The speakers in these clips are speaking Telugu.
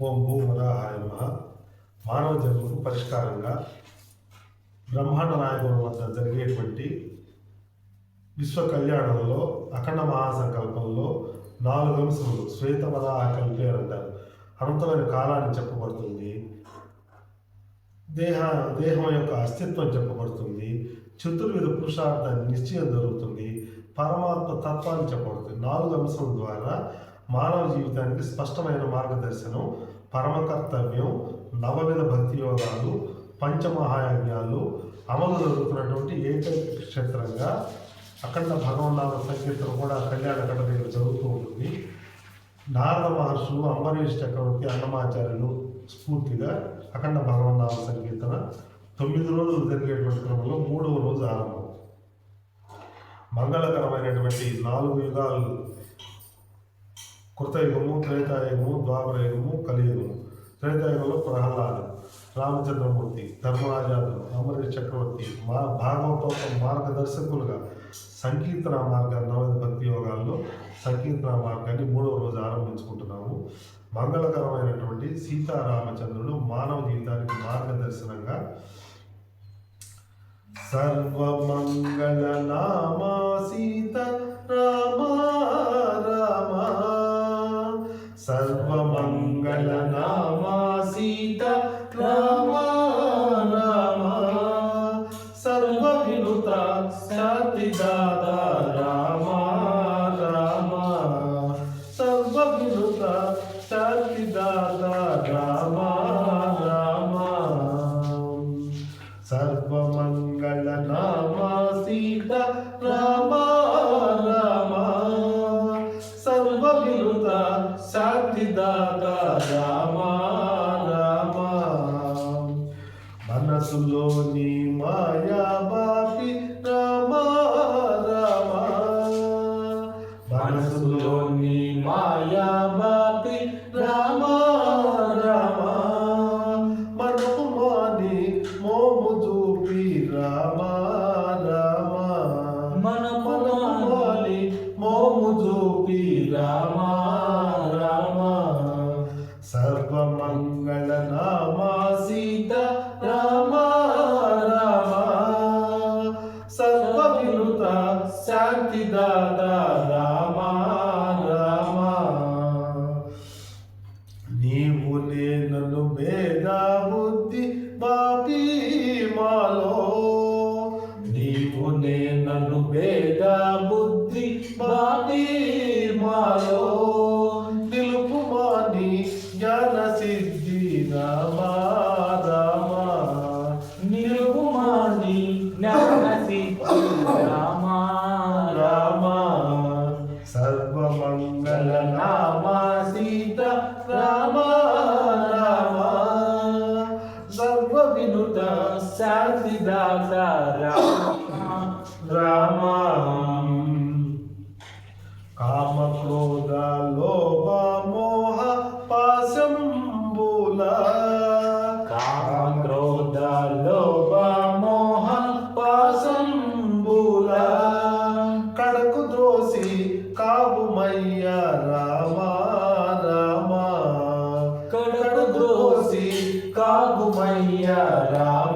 ఓం భూమరాహాయ నమ. మానవ జన్మకు పరిష్కారంగా బ్రహ్మాండ నాయకుల వద్ద జరిగేటువంటి విశ్వ కళ్యాణంలో అఖండ మహాసంకల్పంలో నాలుగు అంశములు శ్వేతవరాహ కల్పే అంటారు. అనంతమైన కాలాన్ని చెప్పబడుతుంది. దేహ దేహం యొక్క అస్తిత్వం చెప్పబడుతుంది. చతుర్విధ పురుషార్థాన్ని నిశ్చయం జరుగుతుంది. పరమాత్మ తత్వాన్ని చెప్పబడుతుంది. నాలుగు అంశం ద్వారా మానవ జీవితానికి స్పష్టమైన మార్గదర్శనం పరమ కర్తవ్యం నవవిధ భక్తి యోగాలు పంచమహాయజ్ఞాలు అమలు జరుగుతున్నటువంటి ఏకైక క్షేత్రంగా అఖండ భగవన్నామ సంకీర్తన కూడా కళ్యాణ గడ్డ దగ్గర జరుగుతూ ఉంటుంది. నారద మహర్షులు అంబరీష్ చక్రవర్తి అన్నమాచార్యులు స్ఫూర్తిగా అఖండ భగవన్నామ సంకీర్తన తొమ్మిది రోజులు జరిగేటువంటి క్రమంలో మూడవ రోజు ఆరంభం. మంగళకరమైనటువంటి నాలుగు యుగాలు కృతయుగము త్రేతాయుగము ద్వాపరయుగము కలియుగము. త్రేతాయుగంలో ప్రహ్లాదు రామచంద్రమూర్తి ధర్మరాజాదులు అమరీష్ చక్రవర్తి మా భాగవతోక మార్గదర్శకులుగా సంకీర్తన మార్గాన్ని నవద భక్తి యోగాల్లో సంకీర్తన మార్గాన్ని మూడవ రోజు ఆరంభించుకుంటున్నాము. మంగళకరమైనటువంటి సీతారామచంద్రుడు మానవ జీవితానికి మార్గదర్శనంగా సర్వమంగళ నామా సీత రామ రామ సర్వమంగళ నామా సీత రామ రామ సర్వ వినుత సతిదాత రామ రామ. సర్వ వినుత సతిదాత రామ రామ. శాంతిదాత రామ రామ. మనసులోని నీవు నేను భేదావు ద్రోసి కావుమయ్య రామ రామ. కడకు దోసి కావుమయ్య రామ రామ.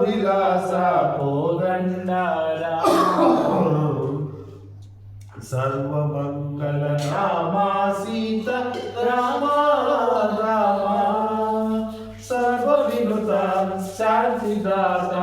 విలాస కోదండ సర్వమంగళ నామ సీత రామ రామ. సర్వ వినుత శాంతిదాత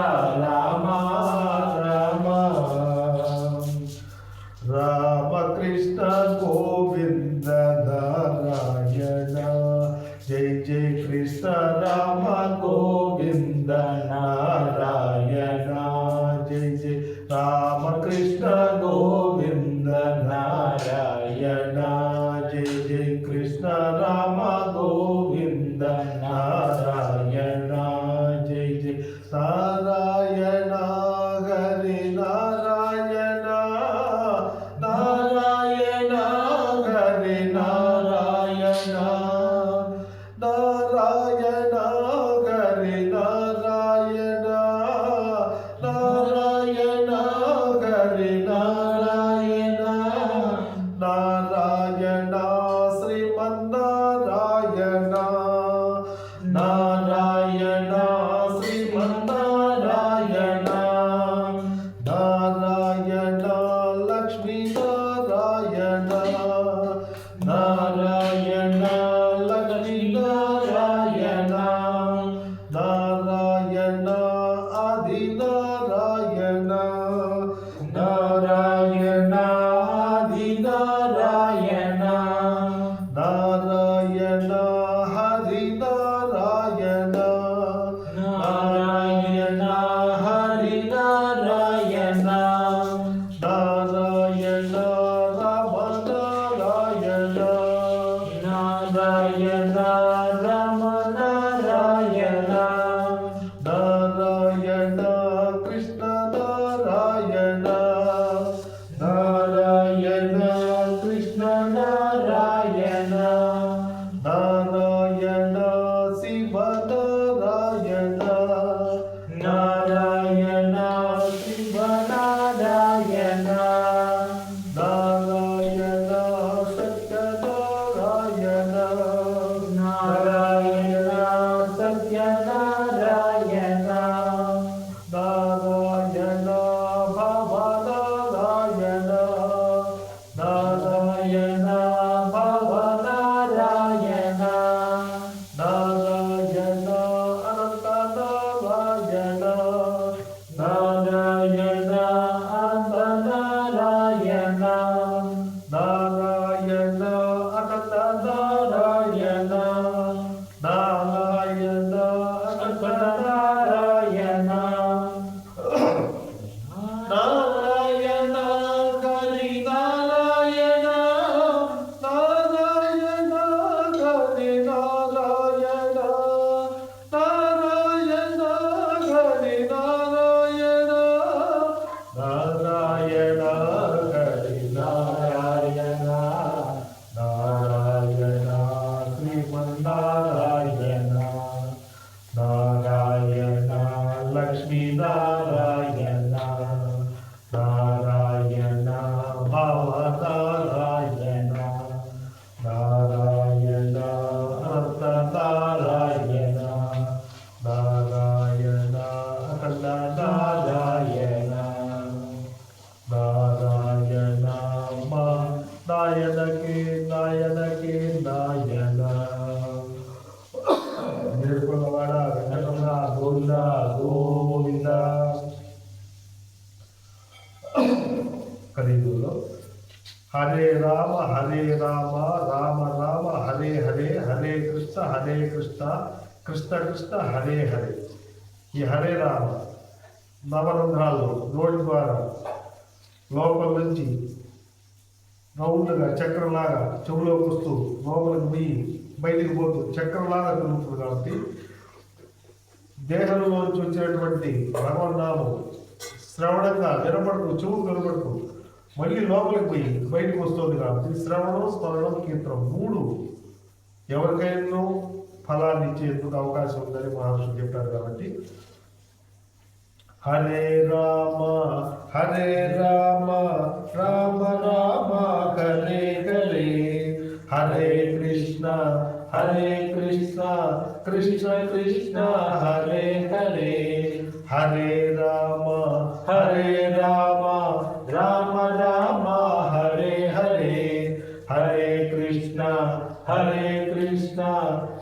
love. కృష్ణ హరే హరే. ఈ హరే రామ నవరంధ్రాల్లో నోటి ద్వారా లోపల నుంచి రౌండ్గా చక్రంలాగా చెవులోకి వస్తూ లోపలికి పోయి బయటికి పోతూ చక్రంలాగా తిరుగుతుంది కాబట్టి దేహంలోంచి వచ్చినటువంటి భగవన్నామం శ్రవణంగా నిలబడుతూ చెవులు కనబడుతూ మళ్ళీ లోపలికి పోయి బయటకు వస్తుంది కాబట్టి శ్రవణం స్మరణం కీర్తనం మూడు. ఎవరికైనా ఫలాన్ని ఇచ్చేందుకు అవకాశం ఉందని మహర్షులు చెప్పారు కాబట్టి. Hare Rama Hare Rama Rama Rama Hare Hare Hare Krishna Hare Krishna Krishna Krishna Hare Hare Hare Rama Hare Rama Rama Rama.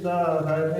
Sita,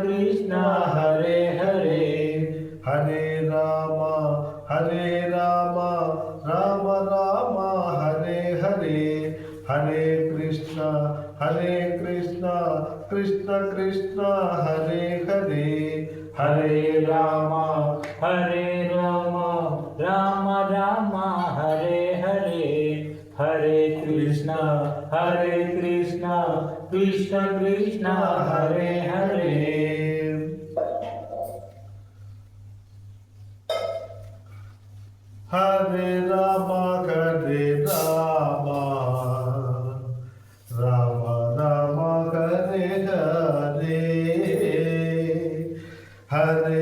Krishna. Hare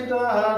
Krishna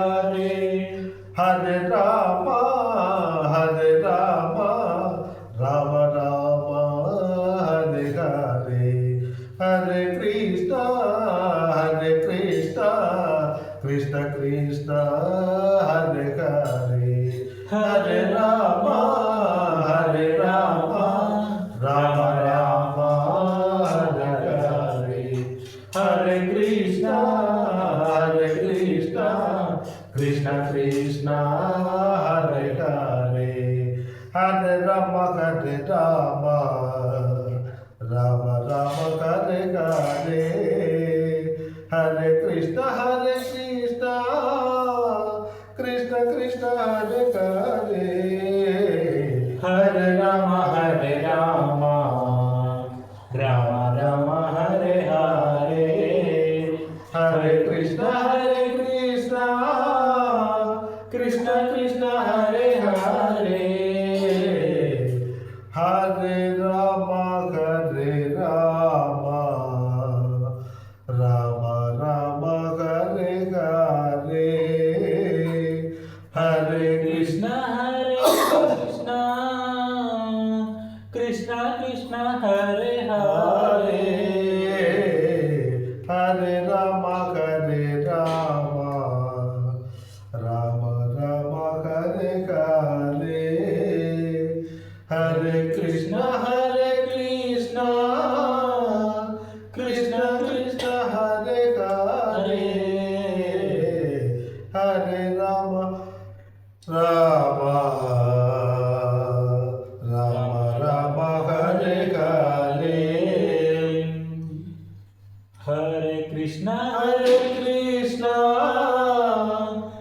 Hare Rama Rama Rama Hare Hare Hare Krishna Hare Krishna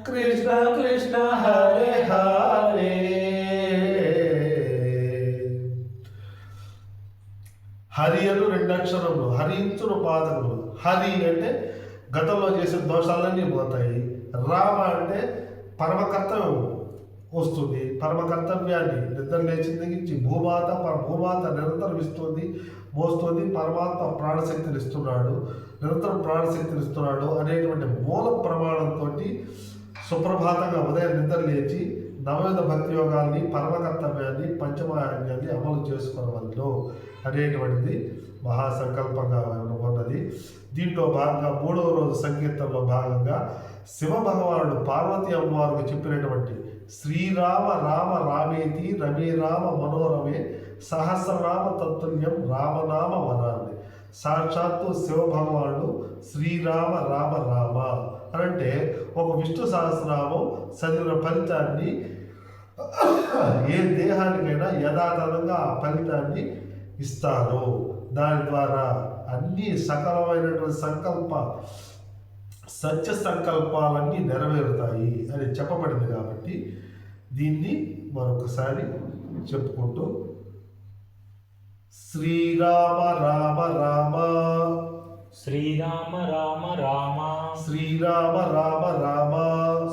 Krishna Krishna Hare Hare హరియలు అను రెండు అక్షరములు హరించును పాదములు. హరి అంటే గతంలో చేసిన దోషాలన్నీ పోతాయి. రామ అంటే పరమ వస్తుంది. పరమ కర్తవ్యాన్ని నిద్ర లేచిన భూమాత పర- భూమాత నిరంతరం ఇస్తుంది మోస్తుంది పరమాత్మ ప్రాణశక్తిని ఇస్తున్నాడు నిరంతరం ప్రాణశక్తిని ఇస్తున్నాడు అనేటువంటి మూల ప్రమాణంతో సుప్రభాతంగా ఉదయం నిద్ర లేచి నవవిధ భక్తి యోగాల్ని పరమకర్తవ్యాన్ని కర్తవ్యాన్ని అమలు చేసుకోవడంలో అనేటువంటిది మహాసంకల్పంగా ఉన్నది దీంట్లో భాగంగా మూడవ రోజు సంకీర్తనలో భాగంగా శివ భగవానుడు పార్వతి అమ్మవారికి చెప్పినటువంటి శ్రీరామ రామ రామేతి రమే రామ మనోరమే సహస్రనామ తత్తుల్యం రామనామ వరాన్ని. సాక్షాత్తు శివ భగవానుడు శ్రీరామ రామ రామ అని అంటే ఒక విష్ణు సహస్రనామం చదివిన ఫలితాన్ని ఏ దేహానికైనా యథాతథంగా ఆ ఫలితాన్ని ఇస్తారు దాని ద్వారా అన్ని సకలమైనటువంటి సంకల్ప సత్య సంకల్పాలన్నీ నెరవేరుతాయి అని చెప్పబడింది కాబట్టి దీన్ని మరొకసారి చెప్పుకుంటూ శ్రీరామ రామ రామ. శ్రీరామ రామ రామ. శ్రీరామ రామ రామ.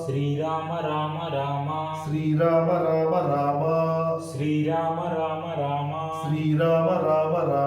శ్రీరామ రామ రామ. శ్రీరామ రామ రామ. శ్రీరామ రామ రామ. శ్రీరామ రామ రామ.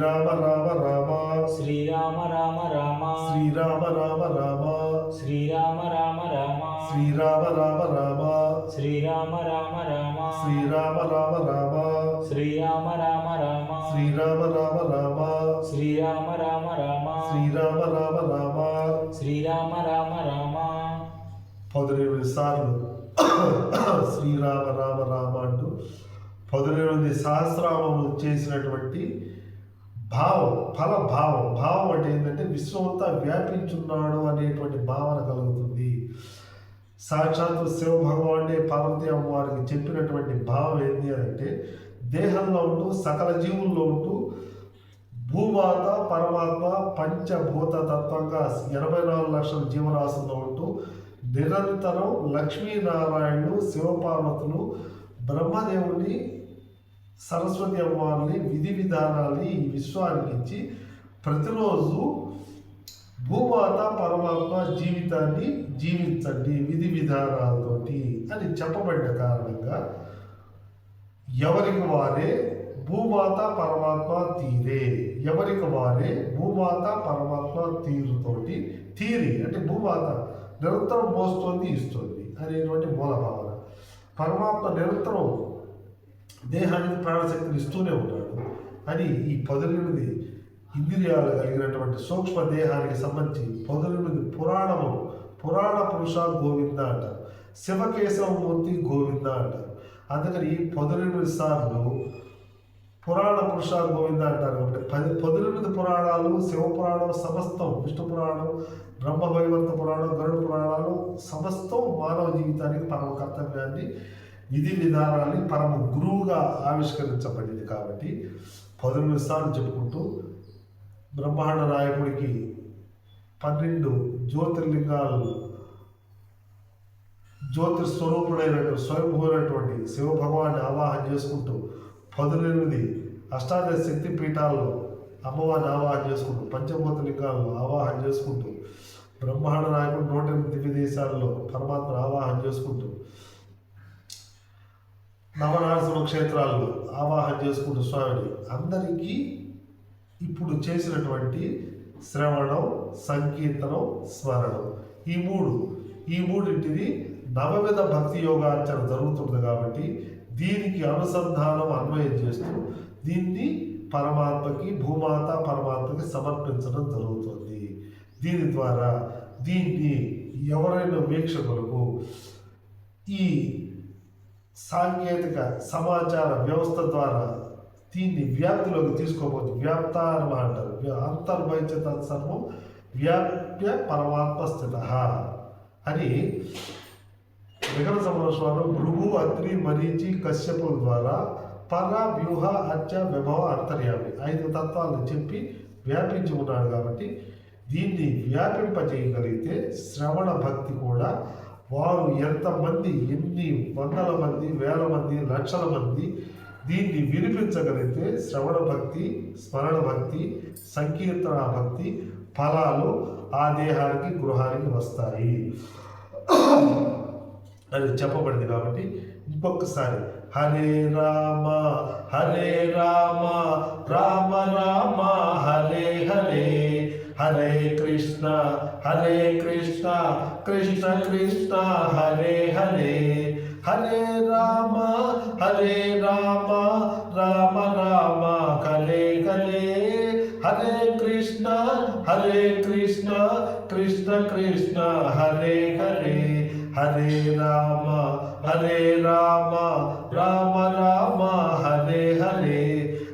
శ్రీరామ రామ రామ శ్రీరామ రామ రామ శ్రీరామ రామ రామ శ్రీరామ రామ రామ శ్రీరామ రామ రామ శ్రీరామ రామ రామ శ్రీరామ రామ రామ శ్రీరామ రామ రామ శ్రీరామ రామ రామ శ్రీరామ రామ రామ శ్రీరామ రామ రామ శ్రీరామ రామ రామ పదునెనిమిది సార్లు శ్రీరామ రామ రామ అంటూ పదునెనిమిది సహస్రామములు చేసినటువంటి భావం ఫల భావం. భావం అంటే ఏంటంటే విశ్వమంతా వ్యాపించున్నాడు అనేటువంటి భావన కలుగుతుంది. సాక్షాత్తు శివ భగవానుడే పార్వతీ అమ్మవారికి చెప్పినటువంటి భావం ఏంటి అని అంటే దేహంలో ఉంటూ సకల జీవుల్లో ఉంటూ భూమాత పరమాత్మ పంచభూత తత్వంగా ఎనభై నాలుగు లక్షల జీవరాశుల్లో ఉంటూ నిరంతరం లక్ష్మీనారాయణుడు శివపార్వతులు బ్రహ్మదేవుని సరస్వతి అమ్మవారిని విధి విధానాన్ని ఈ విశ్వానికి ఇచ్చి ప్రతిరోజు భూమాత పరమాత్మ జీవితాన్ని జీవించండి విధి విధానాలతోటి అని చెప్పబడిన కారణంగా ఎవరికి వారే భూమాత పరమాత్మ తీరే ఎవరికి వారే భూమాత పరమాత్మ తీరుతోటి తీరి అంటే భూమాత నిరంతరం మోస్తోంది ఇస్తుంది అనేటువంటి మూల భావన పరమాత్మ నిరంతరం దేహానికి ప్రాణశక్తిని ఇస్తూనే ఉంటాడు అని ఈ పదునెనిమిది ఇంద్రియాలు కలిగినటువంటి సూక్ష్మ దేహానికి సంబంధించి పదునెనిమిది పురాణము పురాణ పురుష గోవింద అంటారు శివకేశవమూర్తి గోవింద అంటారు అందుకని ఈ పదునెనిమిది సార్లు పురాణ పురుష గోవింద అంటారు కాబట్టి పది పదునెనిమిది పురాణాలు శివ పురాణం సమస్తం విష్ణు పురాణం బ్రహ్మ వైవర్త పురాణం గరుడ పురాణాలు సమస్తం మానవ జీవితానికి పరమ కర్తవ్యాన్ని విధి విధానాన్ని పరమ గురువుగా ఆవిష్కరించబడింది కాబట్టి పదమూడు సార్లు చెప్పుకుంటూ బ్రహ్మాండ నాయకుడికి పన్నెండు జ్యోతిర్లింగాలు జ్యోతిస్వరూపుడైనటువంటి స్వయంభూరైనటువంటి శివ భగవాన్ని ఆవాహన చేసుకుంటూ పదునెనిమిది అష్టాదశ శక్తి పీఠాల్లో అమ్మవారిని ఆవాహన చేసుకుంటూ పంచభూత లింగాలను ఆవాహన చేసుకుంటూ బ్రహ్మాండ నాయకుడు నూట ఎనిమిది దివ్య దేశాల్లో పరమాత్మను ఆవాహన చేసుకుంటూ నవనారసింహ క్షేత్రాలు ఆవాహన చేసుకుంటూ స్వామిని అందరికీ ఇప్పుడు చేసినటువంటి శ్రవణం సంకీర్తనం స్మరణం. ఈ మూడు ఈ మూడింటిది నవవిధ భక్తి యోగాచరణ జరుగుతుంది కాబట్టి దీనికి అనుసంధానం అన్వయం చేస్తూ దీన్ని పరమాత్మకి భూమాత పరమాత్మకి సమర్పించడం జరుగుతుంది. దీని ద్వారా దీన్ని ఎవరైనా వీక్షకులకు ఈ సాంకేతిక సమాచార వ్యవస్థ ద్వారా దీన్ని వ్యాప్తిలోకి తీసుకోబోతుంది వ్యాప్తానం అంటారు. వ్య- సర్వం తత్సర్వం వ్యాప్య పరమాత్మ స్థిత అని వికట సమరస్వామి భృగు అత్రి మరీచి కశ్యపుల ద్వారా పర వ్యూహ అత్య విభవ అంతర్యామి ఐదు తత్వాలను చెప్పి వ్యాపించి ఉన్నాడు కాబట్టి దీన్ని వ్యాపింపజేయగలిగితే శ్రవణ భక్తి కూడా వారు ఎంతమంది ఎన్ని వందల మంది వేల మంది లక్షల మంది దీన్ని వినిపించగలిగితే శ్రవణ భక్తి స్మరణ భక్తి సంకీర్తన భక్తి ఫలాలు ఆ దేహానికి గృహానికి వస్తాయి. అని చెప్పబడింది కాబట్టి ఇంకొకసారి హరే రామ హరే రామ రామ రామ హరే హరే. హరే కృష్ణ హరే కృష్ణ కృష్ణ కృష్ణ హరే హరే. హరే రామ హరే రామ రామ రామ కలే కలే హరే కృష్ణ హరే కృష్ణ కృష్ణ కృష్ణ హరే హరే. హరే రామ హరే రామ రామ రామ హరే హరే.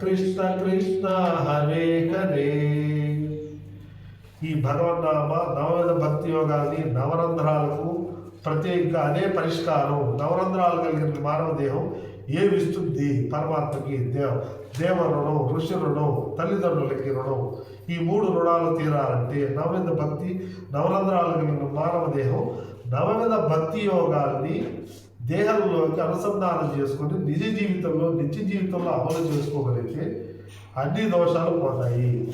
కృష్ణ కృష్ణ హరే హరే. ఈ భగవన్నామ నవవిధ భక్తి యోగాన్ని నవరంధ్రాలకు ప్రత్యేకంగా అదే పరిష్కారం. నవరంధ్రాలు కలిగిన మానవ దేహం ఏమిస్తుంది? పరమాత్మకి దేవ దేవ రుణం ఋషి రుణం తల్లిదండ్రులకి రుణం. ఈ మూడు రుణాలు తీరాలంటే నవవిధ భక్తి నవరంధ్రాలు కలిగిన మానవ దేహం నవవిధ భక్తి యోగాల్ని దేహంలోకి అనుసంధానం చేసుకొని నిజ జీవితంలో నిత్య జీవితంలో అమలు చేసుకోగలిగితే అన్ని దోషాలు పోతాయి.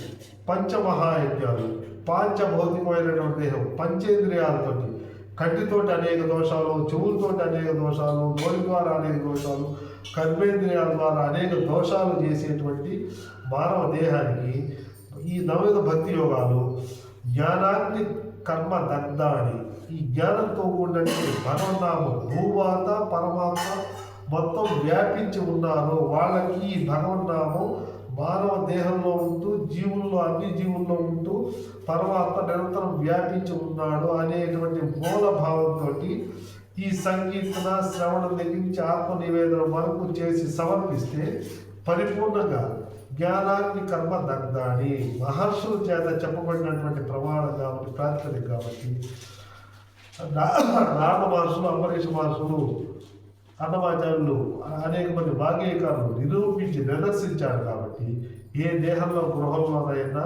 పంచమహాయజ్ఞాలు పాంచభౌతికమైనటువంటి దేహం పంచేంద్రియాలతోటి కంటితోటి అనేక దోషాలు చెవులతోటి అనేక దోషాలు నోటి ద్వారా అనేక దోషాలు కర్మేంద్రియాల ద్వారా అనేక దోషాలు చేసేటువంటి మానవ దేహానికి ఈ నవవిధ భక్తి యోగాలు జ్ఞానాన్ని కర్మ దగ్ధాన్ని ఈ జ్ఞానంతో కూడినటువంటి భగవన్నామం భూమాత పరమాత్మ మొత్తం వ్యాపించి ఉన్నారు. వాళ్ళకి ఈ భగవన్నామం మానవ దేహంలో ఉంటూ జీవుల్లో అన్ని జీవుల్లో ఉంటూ తర్వాత నిరంతరం వ్యాపించి ఉన్నాడు అనేటువంటి మూలభావంతో ఈ సంకీర్తన శ్రవణం దగ్గర నుంచి ఆత్మ నివేదన వరకు చేసి సమర్పిస్తే పరిపూర్ణంగా జ్ఞానాన్ని కర్మ దగ్ధాని. మహర్షుల చేత చెప్పబడినటువంటి ప్రమాణం కాబట్టి ప్రాతిపదిక కాబట్టి నారద మహర్షులు అంబరీష మహర్షులు అన్నమాచార్యులు అనేక మంది వాగ్గేయకారులు నిరూపించి నిదర్శించారు కాబట్టి ఏ దేహంలో గృహంలోనైనా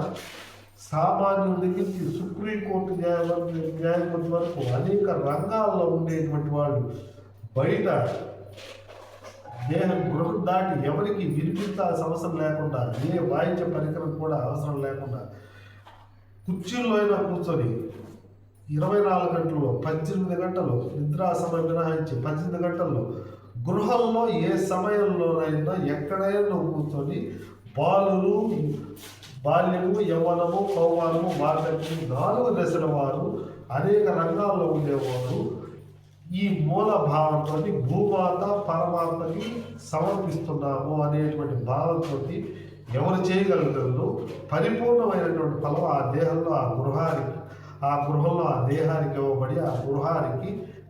సామాన్యుల నుంచి సుప్రీంకోర్టు న్యాయమూర్తి న్యాయమూర్తి వరకు అనేక రంగాల్లో ఉండేటువంటి వాళ్ళు. బయట దేహం గృహం దాటి ఎవరికి వినిపించాల్సిన అవసరం లేకుండా ఏ వాయిద్య పరికరం కూడా అవసరం లేకుండా కుర్చీల్లో అయినా కూర్చొని ఇరవై నాలుగు గంటలు పద్దెనిమిది గంటలు నిద్రా సమయం మినహాయించి పద్దెనిమిది గంటల్లో గృహంలో ఏ సమయంలోనైనా ఎక్కడైనా నువ్వు కూర్చొని బాలులు బాల్యము యవ్వనము కౌమారము వార్ధక్యము నాలుగు దశల వారు అనేక రంగాల్లో ఉండేవారు. ఈ మూల భావంతో భూమాత పరమాత్మకి సమర్పిస్తున్నాము అనేటువంటి భావంతో ఎవరు చేయగలుగుతారు? పరిపూర్ణమైనటువంటి ఫలం ఆ దేహంలో ఆ గృహానికి ఆ గృహంలో ఆ దేహానికి ఇవ్వబడి ఆ గృహానికి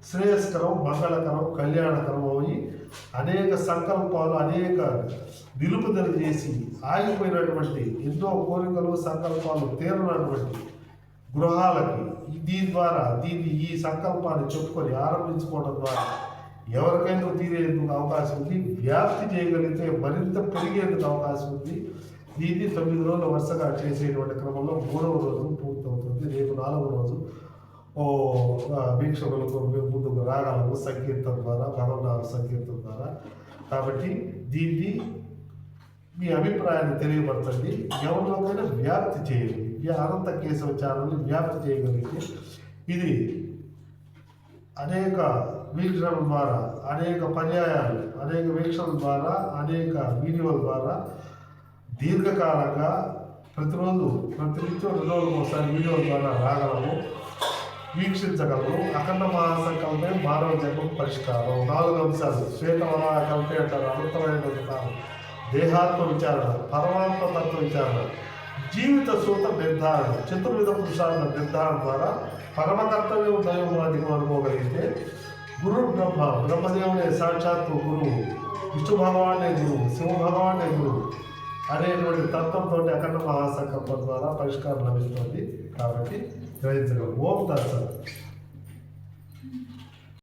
శ్రేయస్కరం మంగళకరం కళ్యాణకరం అయి అనేక సంకల్పాలు అనేక నిలుపుదల చేసి ఆగిపోయినటువంటి ఎన్నో కోరికలు సంకల్పాలు తీరనటువంటి గృహాలకి దీని ద్వారా దీన్ని ఈ సంకల్పాన్ని చెప్పుకొని ఆరంభించుకోవడం ద్వారా ఎవరికైనా తీరేందుకు అవకాశం ఉంది వ్యాప్తి చేయగలిగితే మరింత పెరిగేందుకు అవకాశం ఉంది. దీన్ని తొమ్మిది రోజులు వరుసగా చేసేటువంటి క్రమంలో మూడవ రోజు పూర్తవుతుంది. రేపు నాలుగవ రోజు ఓ వీక్షకులకు ముందుకు రాగాలకు సంకీర్తన ద్వారా భగవన్నామ సంకీర్తన ద్వారా. కాబట్టి దీన్ని మీ అభిప్రాయాన్ని తెలియపరచండి. ఎవరిలోకైనా వ్యాప్తి చేయండి. ఈ అనంత కేశవ ఛానల్ని వ్యాప్తి చేయగలిగితే ఇది అనేక వీక్షణల ద్వారా అనేక పర్యాయాలు అనేక వీక్షణల ద్వారా అనేక వీడియోల ద్వారా దీర్ఘకాలంగా ప్రతిరోజు ప్రతినిత్యం రెండు రోజులకు ఒకసారి వీడియో ద్వారా రాగలము వీక్షించగలము. అఖండ మహాసంకల్పే మానవ జన్మ పరిష్కారం. నాలుగు అంశాలు. శ్వేతవన కల్పే అంటారు. అనంతమైన దేహాత్మ విచారణ. పరమాత్మ తత్వ విచారణ. జీవిత సూత్ర నిర్ధారణ. చతుర్విధ పురుషార్థ నిర్ధారణ ద్వారా పరమ కర్తవ్యం దైవవాదికం అనుకోగలిగితే గురు బ్రహ్మ బ్రహ్మదేవుడే సాక్షాత్తు గురువు. విష్ణు భగవానే గురువు. శివ భగవానే గురువు. అనేటువంటి తత్వంతో అఖండ మహాసంకల్పం ద్వారా పరిష్కారం లభిస్తుంది. కాబట్టి గ్రహించగలం ఓం తత్సం